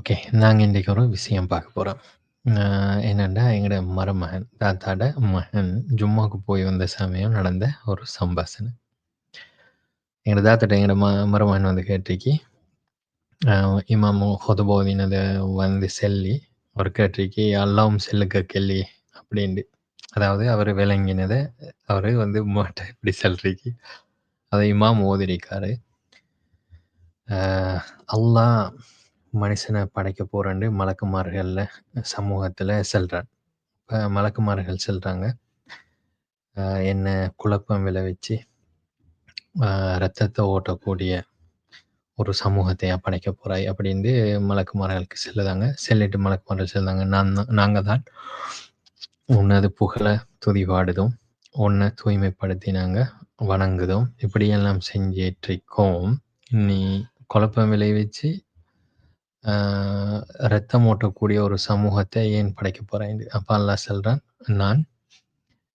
Okay. நாங்க இன்றைக்கு ஒரு விஷயம் பார்க்க போறோம். என்னென்னா எங்களோட மருமகன், தாத்தாட மகன் ஜும்மாவுக்கு போய் வந்த சமயம் நடந்த ஒரு சம்பாஷணை. எங்களோட தாத்தாட்ட எங்களோட ம மருமகன் வந்து கேட்டிருக்கி, அ இமாமு வந்து செல்லி அவர் கேட்டிருக்கி, "அல்லாவும் செல்லுக்க கெல்லி அப்படின்ட்டு. அதாவது அவர் விளங்கினதை அவரு வந்து மாட்ட இப்படி சொல்றீக்கி. அதை இமாம் ஓதிரிக்காரு அல்லாஹ் மனுஷனை படைக்க போறேன்டு மலக்குமார்கள்ல சமூகத்துல செல்றான். இப்ப மலக்குமார்கள் செல்றாங்க. அ என்ன குழப்பம் விளைவிச்சு, அ ரத்தத்த ஓட்டக்கூடிய ஒரு சமூகத்தையா படைக்க போறாய்? அப்படின்னு மலக்குமார்களுக்கு செல்லுதாங்க சொல்லிட்டு மலக்குமார்கள் செல்லுதாங்க நான் தான் நாங்க தான் உனது புகழ துதி பாடுதும், உன்னை தூய்மைப்படுத்தி நாங்க வணங்குதும், இப்படியெல்லாம் செஞ்சிட்ருக்கோம். நீ குழப்பம் விளைவிச்சு, அ ரத்தம் ஓட்டக்கூடிய ஒரு சமூகத்தை ஏன் படைக்க போறேன் அப்ப அல்லாஹ் சொல்றான், நான்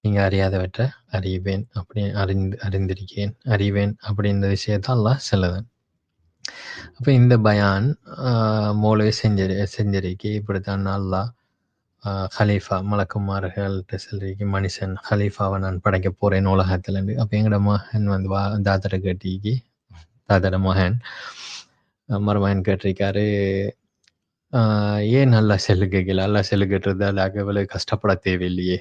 நீங்க அறியாதவற்றை அறிவேன். அப்படி அறிந்து அறிந்திருக்கேன், அறிவேன் அப்படின்ற விஷயத்த அல்லாஹ் சொல்லுதான். அப்ப இந்த பயான் அ மௌலவி செஞ்சிரு செஞ்சிருக்கி. இப்படித்தான் அல்லாஹ் அ ஹலீஃபா மலக்குமார்கள்ட்ட செல்றிக்கு மனுஷன் ஹலீஃபாவை நான் படைக்க போறேன் உலகத்துலன்னு. அப்ப எங்கட மகன் வந்து வா தாத்தரை கட்டிக்கு தாத்தட மகன் அ மருமகன் கேட்டிருக்காரு, ஏன் நல்லா சொல்லு கேட்கல? அல்லாஹ் சொல்லு கேட்டிருந்தா கஷ்டப்பட தேவையில்லையே.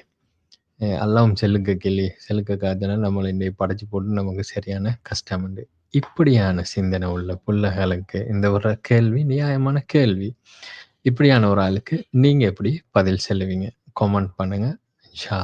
எல்லாம் அல்லாவும் சொல்லு கேட்கலையே. சொல்லு கேட்காதனால இன்னைக்கு படைச்சு போட்டு நமக்கு சரியான கஷ்டம் உண்டு இப்படியான சிந்தனை உள்ள பிள்ளைகளுக்கு இந்த ஒரு கேள்வி நியாயமான கேள்வி. இப்படியான ஒரு ஆளுக்கு நீங்க எப்படி பதில் செல்லுவீங்க கமெண்ட் பண்ணுங்க. இன்ஷா